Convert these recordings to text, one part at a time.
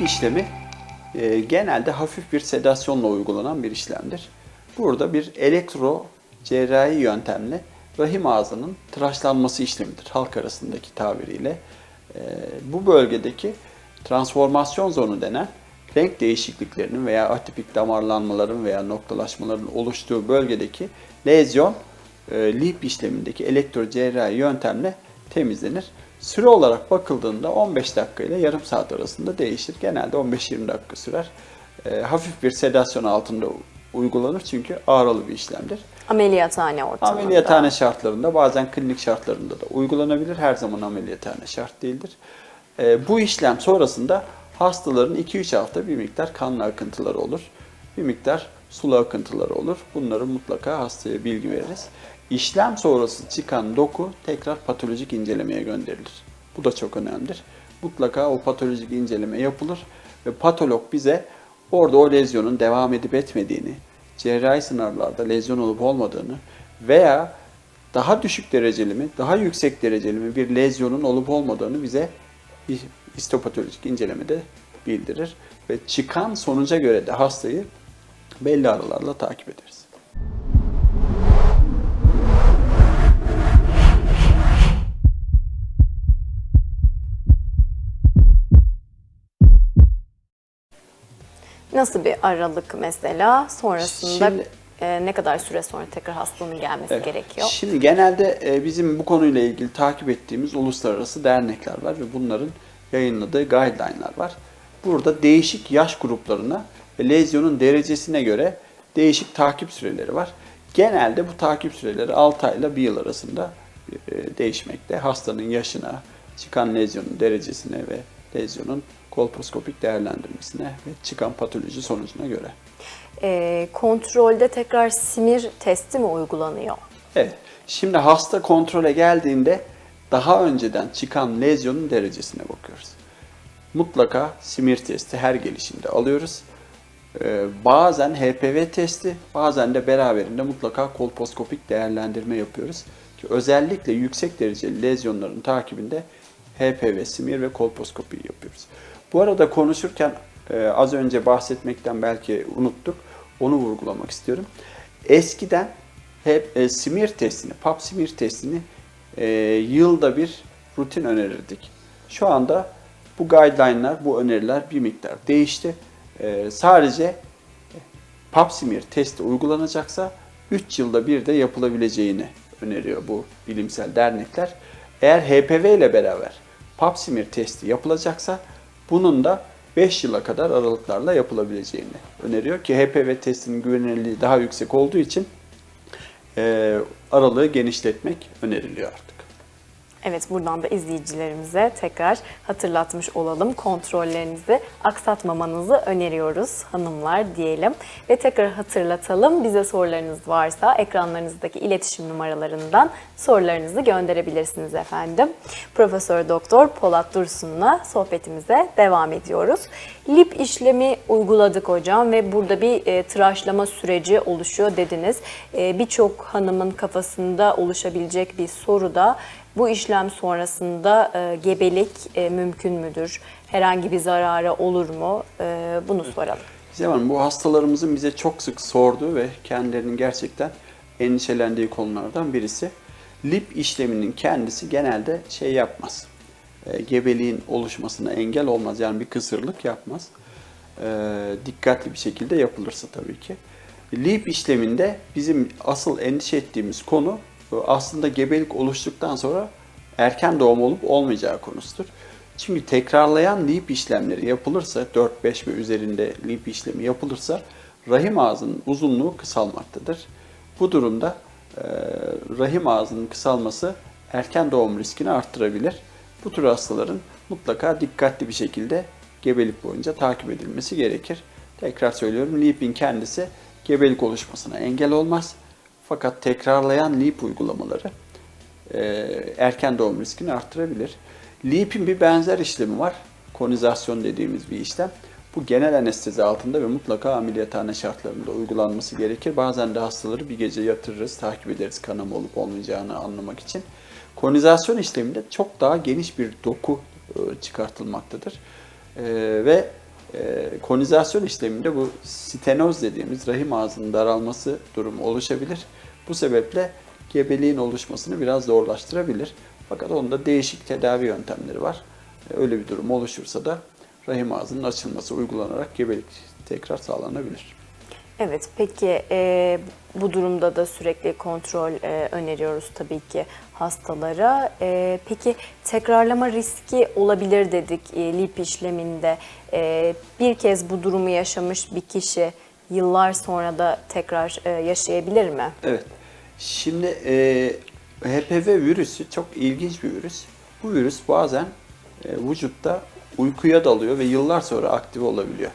LEEP işlemi e, genelde hafif bir sedasyonla uygulanan bir işlemdir. Burada bir elektro cerrahi yöntemle rahim ağzının tıraşlanması işlemidir halk arasındaki tabiriyle. E, bu bölgedeki transformasyon zonu denen renk değişikliklerinin veya atipik damarlanmaların veya noktalaşmaların oluştuğu bölgedeki lezyon e, LEEP işlemindeki elektrocerrahi yöntemle temizlenir. Süre olarak bakıldığında 15 dakika ile yarım saat arasında değişir. Genelde 15-20 dakika sürer. E, hafif bir sedasyon altında uygulanır çünkü ağrılı bir işlemdir. Ameliyathane ortamında. Ameliyathane şartlarında bazen klinik şartlarında da uygulanabilir. Her zaman ameliyathane şart değildir. E, bu işlem sonrasında hastaların 2-3 hafta bir miktar kanlı akıntıları olur. Bir miktar sulu akıntıları olur. Bunları mutlaka hastaya bilgi veririz. İşlem sonrası çıkan doku tekrar patolojik incelemeye gönderilir. Bu da çok önemlidir. Mutlaka o patolojik inceleme yapılır ve patolog bize orada o lezyonun devam edip etmediğini, cerrahi sınavlarda lezyon olup olmadığını veya daha düşük dereceli mi, daha yüksek dereceli mi bir lezyonun olup olmadığını bize histopatolojik incelemede bildirir ve çıkan sonuca göre de hastayı belli aralarla takip ederiz. Nasıl bir aralık mesela? Sonrasında Şimdi- e, ne kadar süre sonra tekrar hastanın gelmesi Evet. gerekiyor? Şimdi genelde e, bizim bu konuyla ilgili takip ettiğimiz uluslararası dernekler var ve bunların yayınladığı guideline'lar var. Burada değişik yaş gruplarına ve lezyonun derecesine göre değişik takip süreleri var. Genelde bu takip süreleri 6 ay ile 1 yıl arasında e, değişmekte. Hastanın yaşına, çıkan lezyonun derecesine ve lezyonun kolposkopik değerlendirmesine ve çıkan patoloji sonucuna göre. E, kontrolde tekrar simir testi mi uygulanıyor? Evet. Şimdi hasta kontrole geldiğinde daha önceden çıkan lezyonun derecesine bakıyoruz. Mutlaka simir testi her gelişinde alıyoruz. Ee, bazen HPV testi, bazen de beraberinde mutlaka kolposkopik değerlendirme yapıyoruz. Ki özellikle yüksek dereceli lezyonların takibinde HPV, simir ve kolposkopi yapıyoruz. Bu arada konuşurken e, az önce bahsetmekten belki unuttuk. Onu vurgulamak istiyorum. Eskiden hep e, simir testini, pap simir testini e, yılda bir rutin önerirdik. Şu anda bu guideline'lar, bu öneriler bir miktar değişti. Sadece pap simir testi uygulanacaksa 3 yılda bir de yapılabileceğini öneriyor bu bilimsel dernekler. Eğer HPV ile beraber pap simir testi yapılacaksa bunun da 5 yıla kadar aralıklarla yapılabileceğini öneriyor ki HPV testinin güvenilirliği daha yüksek olduğu için e, aralığı genişletmek öneriliyor artık. Evet buradan da izleyicilerimize tekrar hatırlatmış olalım. Kontrollerinizi aksatmamanızı öneriyoruz hanımlar diyelim. Ve tekrar hatırlatalım. Bize sorularınız varsa ekranlarınızdaki iletişim numaralarından sorularınızı gönderebilirsiniz efendim. Profesör Doktor Polat Dursun'la sohbetimize devam ediyoruz. Lip işlemi uyguladık hocam ve burada bir e, tıraşlama süreci oluşuyor dediniz. E, Birçok hanımın kafasında oluşabilecek bir soru da bu işlem sonrasında e, gebelik e, mümkün müdür? Herhangi bir zarara olur mu? E, bunu soralım. Gizem Hanım, bu hastalarımızın bize çok sık sorduğu ve kendilerinin gerçekten endişelendiği konulardan birisi. Lip işleminin kendisi genelde şey yapmaz. E, gebeliğin oluşmasına engel olmaz. Yani bir kısırlık yapmaz. E, dikkatli bir şekilde yapılırsa tabii ki. Lip işleminde bizim asıl endişe ettiğimiz konu aslında gebelik oluştuktan sonra erken doğum olup olmayacağı konusudur. Çünkü tekrarlayan lip işlemleri yapılırsa, 4-5 ve üzerinde lip işlemi yapılırsa rahim ağzının uzunluğu kısalmaktadır. Bu durumda e, rahim ağzının kısalması erken doğum riskini arttırabilir. Bu tür hastaların mutlaka dikkatli bir şekilde gebelik boyunca takip edilmesi gerekir. Tekrar söylüyorum, lipin kendisi gebelik oluşmasına engel olmaz. Fakat tekrarlayan lip uygulamaları e, erken doğum riskini arttırabilir. LEEP'in bir benzer işlemi var. Konizasyon dediğimiz bir işlem. Bu genel anestezi altında ve mutlaka ameliyathane şartlarında uygulanması gerekir. Bazen de hastaları bir gece yatırırız, takip ederiz kanama olup olmayacağını anlamak için. Konizasyon işleminde çok daha geniş bir doku e, çıkartılmaktadır. E, ve e, konizasyon işleminde bu stenoz dediğimiz rahim ağzının daralması durumu oluşabilir. Bu sebeple gebeliğin oluşmasını biraz zorlaştırabilir. Fakat onda değişik tedavi yöntemleri var. E, Öyle bir durum oluşursa da rahim ağzının açılması uygulanarak gebelik tekrar sağlanabilir. Evet, peki e, bu durumda da sürekli kontrol e, öneriyoruz tabii ki hastalara. E, peki tekrarlama riski olabilir dedik e, lip işleminde. E, bir kez bu durumu yaşamış bir kişi yıllar sonra da tekrar e, yaşayabilir mi? Evet. Şimdi e, HPV virüsü çok ilginç bir virüs. Bu virüs bazen e, vücutta uykuya dalıyor ve yıllar sonra aktive olabiliyor.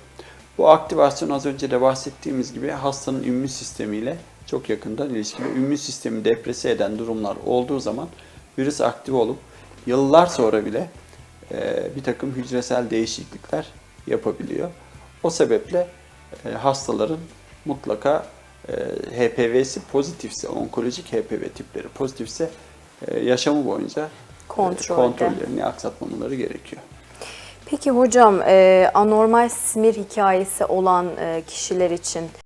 Bu aktivasyon az önce de bahsettiğimiz gibi hastanın immün sistemiyle çok yakından ilişkili. İmmün sistemi deprese eden durumlar olduğu zaman virüs aktive olup yıllar sonra bile e, bir takım hücresel değişiklikler yapabiliyor. O sebeple e, hastaların mutlaka HPV'si pozitifse, onkolojik HPV tipleri pozitifse e, yaşamı boyunca e, Kontrolde. kontrollerini aksatmamaları gerekiyor. Peki hocam e, anormal simir hikayesi olan kişiler için